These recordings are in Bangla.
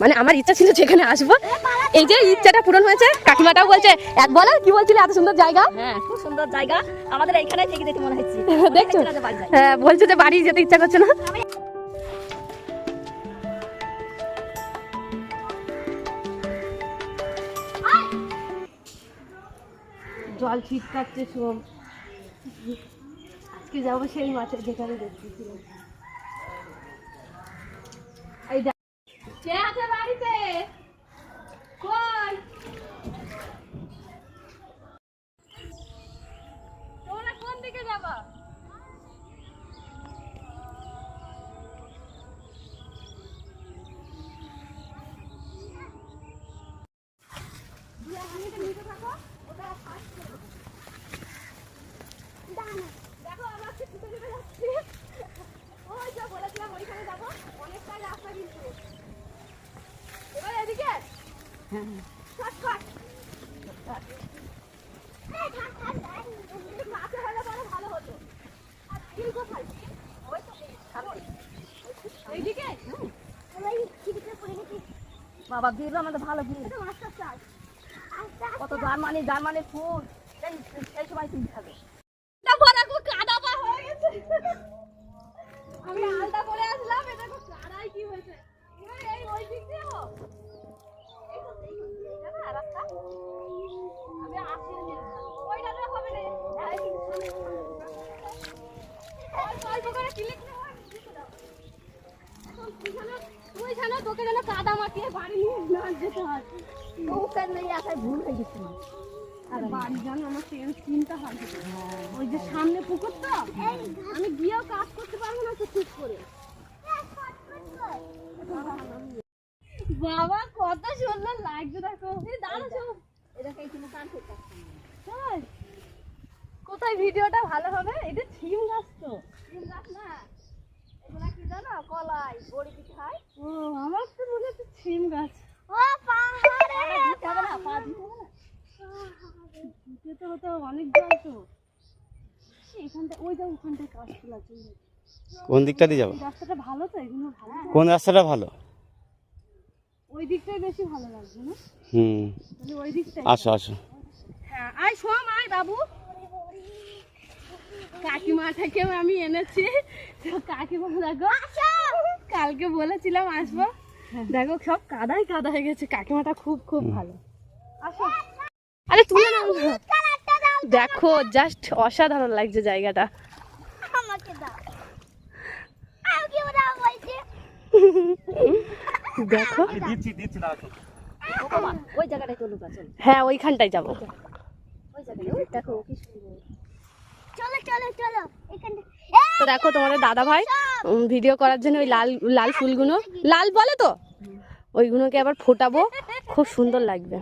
মানে আমার ইচ্ছা ছিল যেখানে আসব। এই যে ইচ্ছাটা পূরণ হয়েছে কাকিমাটাও বলছে এক বলো কি বলছিলে এত সুন্দর জায়গা? হ্যাঁ খুব সুন্দর জায়গা। আমাদের এইখানে থেকে যেতে মনে হচ্ছে। দেখছ। হ্যাঁ বলছে যে বাড়ি যেতে ইচ্ছা করছে না। জল ছিটকাচ্ছে সব। আজকে যাব সেই মাঠে যেখানে দেখতেছিলাম এই বাবা ভিড় আমাদের ভালো ভিড় কত জার্মানি জার্মানি ফুল। সেই সময় কিনতে হবে অল্প করে তুইখানে তোকে যেন কাদা বাড়ি নিয়ে না যেতে হয়। ওখানে নেই আসায় ভুল হয়ে আরে বাড়ি জানো আমার সেন্স চিন্তা হয়। ওই যে সামনে পুকুর তো আমি গিয়েও কাজ করতে পারব না তো ঠিক করে। বাবা কত সুন্দর লাগছে দেখো। দাঁড়া এটাকে করতে। তাই? কোথায় ভিডিওটা ভালো হবে? এটা ছিম গাছ তো। ও আমার তো মনে হচ্ছে ছিম গাছ দিতে তো হতো অনেক জল তো এখানটা ওই যে কাশফুল আছে কোন দিকটা দিয়ে যাব? রাস্তাটা ভালো তো এগুলো ভালো? কোন রাস্তাটা ভালো? ওই দিকটাই বেশি ভালো লাগবে না? হুম। ওই দিকটাই। আসো আসো। হ্যাঁ আয় সোম আয় বাবু। কাকিমা থেকেও আমি এনেছি। তো কাকিমা দেখো কালকে বলেছিলাম আসব। দেখো সব কাদাই কাদা হয়ে গেছে। কাকিমাটা খুব খুব ভালো। আসো। আরে তুলে নাও। দেখো জাস্ট অসাধারণ লাগছে জায়গাটা। দেখো। হ্যাঁ ওইখানটায় যাব। দেখো কি সুন্দর চলো চলো চলো এখানে তো দেখো তোমাদের দাদা ভাই ভিডিও করার জন্য ওই লাল লাল ফুলগুলো। লাল বলে তো? ওইগুলোকে আবার ফোটাবো। খুব সুন্দর লাগবে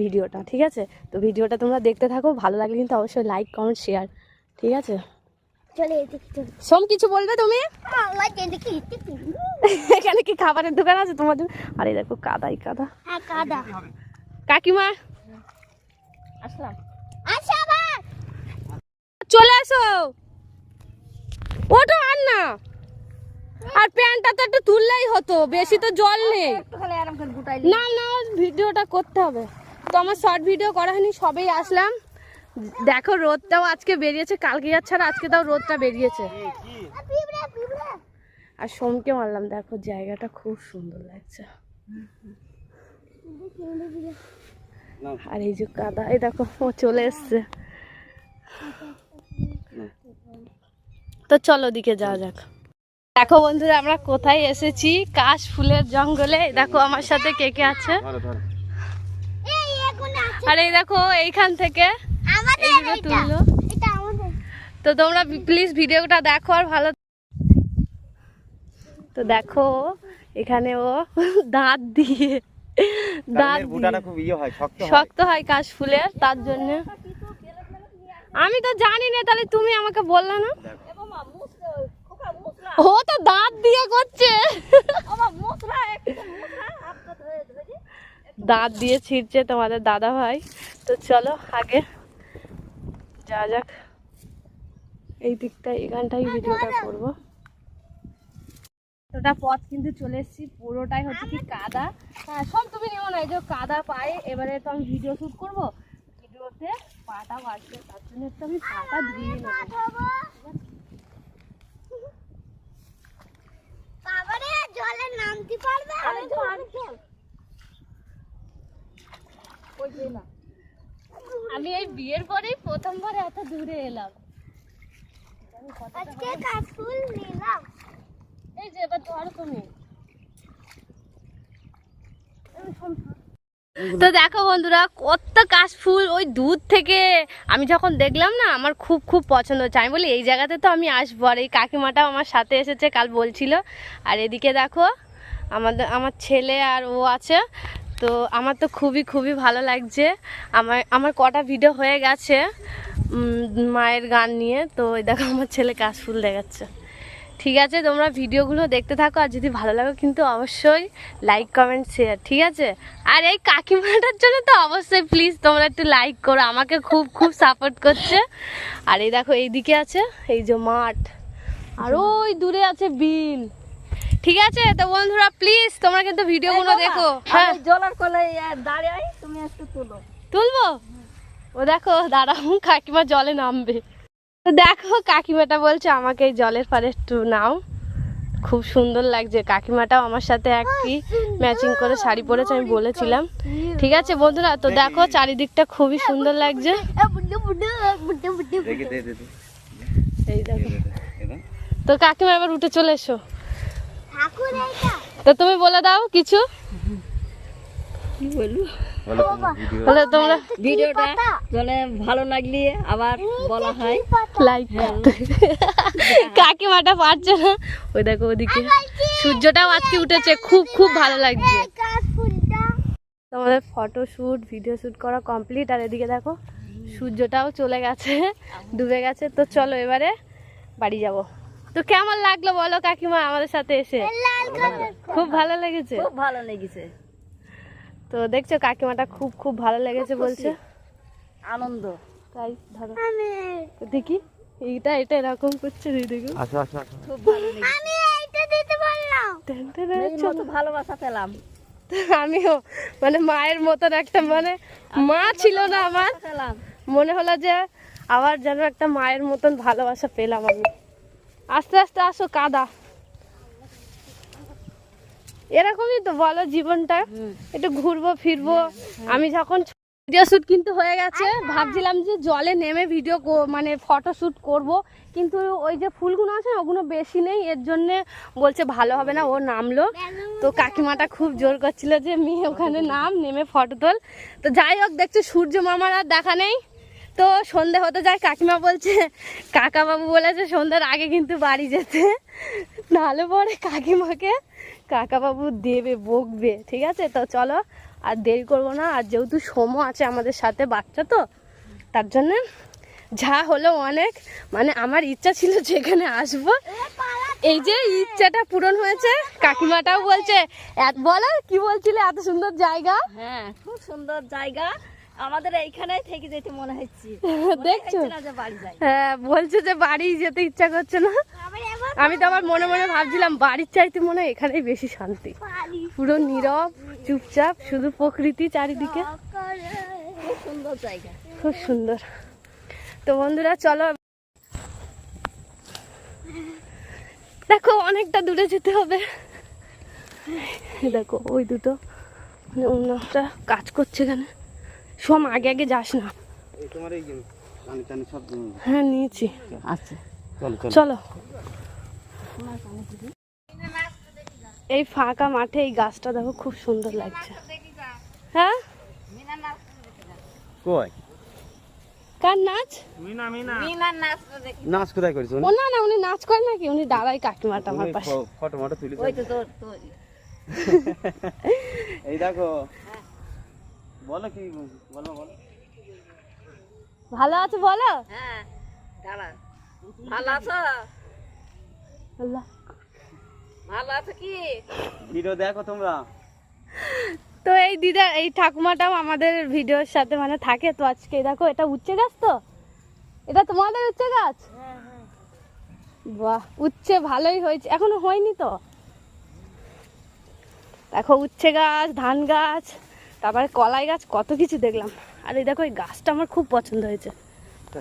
ভিডিওটা ঠিক আছে? তো ভিডিওটা তোমরা দেখতে থাকো ভালো লাগলে কিন্তু অবশ্যই লাইক কমেন্ট শেয়ার ঠিক আছে? চলে সোম কিছু বলবে তুমি? এদিকে। এখানে কি খাবারের দোকান আছে তোমাদের? আরে দেখো কাদাই কাদা। হ্যাঁ কাদা। কাকিমা? আসলাম। চলে আসো। ওটো আর না আর প্যান্টটা তো একটু তুললেই হতো বেশি তো জল নেই। করে গুটাই না না ভিডিওটা করতে হবে। তো আমার শর্ট ভিডিও করা হয়নি সবেই আসলাম। দেখো রোদটাও আজকে বেরিয়েছে কালকে যাচ্ছে আর আজকে তাও রোদটা বেরিয়েছে। আর সোমকে মারলাম দেখো জায়গাটা খুব সুন্দর লাগছে। আর এই যে কাদা এই দেখো ও চলে এসছে। তো চলো দিকে যাওয়া যাক। দেখো বন্ধুরা আমরা কোথায় এসেছি? কাশ ফুলের জঙ্গলে। দেখো আমার সাথে কে কে আছে? আর এই দেখো এইখান থেকে। এইগুলো তুললো। তো তোমরা প্লিজ ভিডিওটা দেখো আর ভালো তো দেখো এখানে ও দাঁত দিয়ে দাঁত দিয়ে। খুব ইয়ে হয় শক্ত শক্ত হয় কাশ ফুলের তার জন্য। আমি তো জানি না তাহলে তুমি আমাকে বললে না? ও তো দাঁত দিয়ে করছে। দাঁত দিয়ে ছিঁড়ছে তোমাদের দাদা ভাই। তো চলো আগে যা যাক। এই দিকটায় এখানটাই ভিডিওটা করব। ওটা পথ কিন্তু চলে এসেছি পুরোটাই হচ্ছে কি কাদা। হ্যাঁ সব তুমি নিও না এই যে কাদা পায়ে এবারে তো আমি ভিডিও শ্যুট করব। ভিডিওতে পাটা বাজবে তার জন্য একটু আমি পাটা ধুয়ে নেব। জলে নামতে পারবে? আমি তো আমি এই বিয়ের পরেই প্রথমবার এত দূরে এলাম। আজকে কাশফুল নিলাম। এই যে এবার ধর তুমি। তো দেখো বন্ধুরা, কত কাশফুল ওই দূর থেকে। আমি যখন দেখলাম না, আমার খুব খুব পছন্দ হচ্ছে। আমি বলি, এই জায়গাতে তো আমি আসব। আর এই কাকিমাটাও আমার সাথে এসেছে, কাল বলছিল। আর এদিকে দেখো, আমাদের, আমার ছেলে আর ও আছে। তো আমার তো খুবই খুবই ভালো লাগছে। আমার আমার কটা ভিডিও হয়ে গেছে মায়ের গান নিয়ে। তো ওই দেখো, আমার ছেলে কাশফুল দেখাচ্ছে। ঠিক আছে তোমরা ভিডিওগুলো দেখতে থাকো আর যদি ভালো লাগে কিন্তু অবশ্যই লাইক কমেন্ট শেয়ার ঠিক আছে? আর এই কাকিমাটার জন্য তো অবশ্যই প্লিজ তোমরা একটু লাইক করো আমাকে খুব খুব সাপোর্ট করছে। আর এই দেখো এইদিকে আছে এই যে মাঠ। আর ওই দূরে আছে বিল। ঠিক আছে তো বন্ধুরা প্লিজ তোমরা কিন্তু ভিডিওগুলো দেখো। হ্যাঁ। জলার কলে দাঁড়িয়ে তুমি একটু তুলো। তুলবো? ও দেখো দাঁড়াও কাকিমা জলে নামবে। তো দেখো কাকিমাটা বলছে আমাকে এই জলের পাড়ে একটু নাও। খুব সুন্দর লাগছে কাকিমাটাও আমার সাথে একই ম্যাচিং করে শাড়ি পরেছে আমি বলেছিলাম। ঠিক আছে বন্ধুরা তো দেখো চারিদিকটা খুবই সুন্দর লাগছে। এই দেখো। তো কাকিমা এবার উঠে চলে এসো। তো তুমি বলে দাও কিছু। কি বলব বলো তুমি ভিডিও বলে তোমরা ভিডিওটা জলে ভালো লাগলে আবার বলা হয়। লাইক কাকিমাটা পারছে না। ওই দেখো ওদিকে। সূর্যটাও আজকে উঠেছে। খুব খুব ভালো লাগছে। তোমাদের ফটো শ্যুট ভিডিও শ্যুট করা কমপ্লিট আর এদিকে দেখো সূর্যটাও চলে গেছে ডুবে গেছে। তো চলো এবারে বাড়ি যাব। তো কেমন লাগল বলো কাকিমা আমাদের সাথে এসে? খুব ভালো লেগেছে। খুব ভালো লেগেছে। তো দেখছ কাকিমাটা খুব খুব ভালো লেগেছে বলছে। আনন্দ। তাই ধরো। আমি তো দেখি এইটা এটা এরকম করছে দেখো। আসো আসো খুব ভালো লেগেছে। আমি এইটা দিতে টেন এই ভালোবাসা পেলাম। আমিও মানে মায়ের মতন একটা মানে মা ছিল না আমার। পেলাম। মনে হলো যে আবার যেন একটা মায়ের মতন ভালোবাসা পেলাম আমি। আস্তে আস্তে আসো কাদা। এরকমই তো বলো জীবনটা। একটু ঘুরবো ফিরবো। আমি যখন ভিডিও শ্যুট কিন্তু হয়ে গেছে ভাবছিলাম যে জলে নেমে ভিডিও মানে ফটো শ্যুট করব। কিন্তু ওই যে ফুলগুলো আছে ওগুলো বেশি নেই এর জন্য বলছে ভালো হবে না ও নামলো। তো কাকিমাটা খুব জোর করছিল যে মেয়ে ওখানে নাম নেমে ফটো তোল। তো যাই হোক দেখছ সূর্য মামার আর দেখা নেই। তো সন্ধে হতে যায় কাকিমা বলছে কাকা বাবু বলেছে সন্ধ্যার আগে কিন্তু বাড়ি যেতে। নাহলে পরে কাকিমাকে কাকা বাবু দেবে, বকবে, ঠিক আছে? তো চলো, আর দেরি করব না, আর যেহেতু সোমো আছে আমাদের সাথে, বাচ্চা তো, তার জন্য যা হলো অনেক। মানে আমার ইচ্ছা ছিল যেখানে আসব। এই যে ইচ্ছাটা পূরণ হয়েছে, কাকিমাটাও বলছে বলো, কি বলছিলে, এত সুন্দর জায়গা? হ্যাঁ খুব সুন্দর জায়গা। আমাদের এইখানেই থেকে যেতে মনে হচ্ছে। দেখছ? হ্যাঁ বলছে যে বাড়ি যেতে ইচ্ছা করছে না। আমি তো আমার মনে মনে ভাবছিলাম বাড়ির চাইতে মনে হয় এখানেই বেশি শান্তি। পুরো নীরব চুপচাপ শুধু প্রকৃতি চারিদিকে। খুব সুন্দর জায়গা। খুব সুন্দর। তো বন্ধুরা চলো। দেখো অনেকটা দূরে যেতে হবে। দেখো ওই দুটো। মানে অন্যটা কাজ করছে এখানে। সব আগে আগে যাস না। হ্যাঁ নিয়েছি। আচ্ছা। চলো চলো। চলো। এই ফাঁকা মাঠে এই গাছটা দেখো খুব সুন্দর লাগছে। হ্যাঁ? কই? কার নাচ? নাচ কোথায় করেছ ও না না উনি নাচ করে নাকি? উনি দাঁড়াই কাকিমাটা আমার পাশে। ফটো মটো তুলি ওই তো তোর তোর এই দেখো। বলো কি বলো বলো। ভালো আছে বলো? হ্যাঁ দাঁড়া। ভালো আছো? আল্লাহ। ভালো আছো কি? ভিডিও দেখো তোমরা। তো এই দিদা এই ঠাকুমাটাও আমাদের ভিডিওর সাথে মানে থাকে। তো আজকে দেখো এটা উচ্ছে গাছ তো? এটা তোমাদের উচ্ছে গাছ? বাহ উচ্ছে ভালোই হয়েছে। এখনও হয়নি তো? দেখো উচ্ছে গাছ ধান গাছ। তারপরে কলাই গাছ কত কিছু দেখলাম। আর এই দেখো এই গাছটা আমার খুব পছন্দ হয়েছে।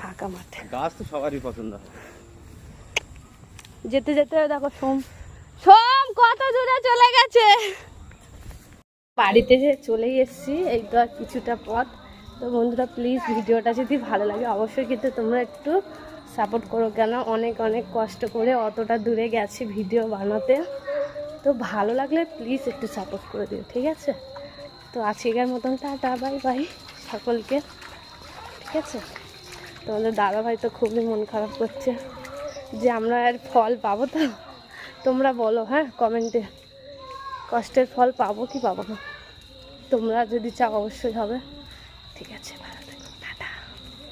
ফাঁকা মাঠে। গাছ তো সবারই পছন্দ হয়। যেতে যেতে দেখো সোম। সোম কত দূরে চলে গেছে। বাড়িতে যে চলেই এসেছি এই তো আর কিছুটা পথ। তো বন্ধুরা প্লিজ ভিডিওটা যদি ভালো লাগে অবশ্যই কিন্তু তোমরা একটু সাপোর্ট করো। কেন অনেক অনেক কষ্ট করে অতটা দূরে গেছি ভিডিও বানাতে। তো ভালো লাগলে প্লিজ একটু সাপোর্ট করে দিও ঠিক আছে? তো আজকের মতন টাটা, বাই বাই সকলকে, ঠিক আছে? তোমাদের দাদা ভাই তো খুবই মন খারাপ করছে যে আমরা আর ফল পাবো তো। তোমরা বলো হ্যাঁ কমেন্টে। কষ্টের ফল পাবো কি পাবো না? তোমরা যদি চাও অবশ্যই হবে, ঠিক আছে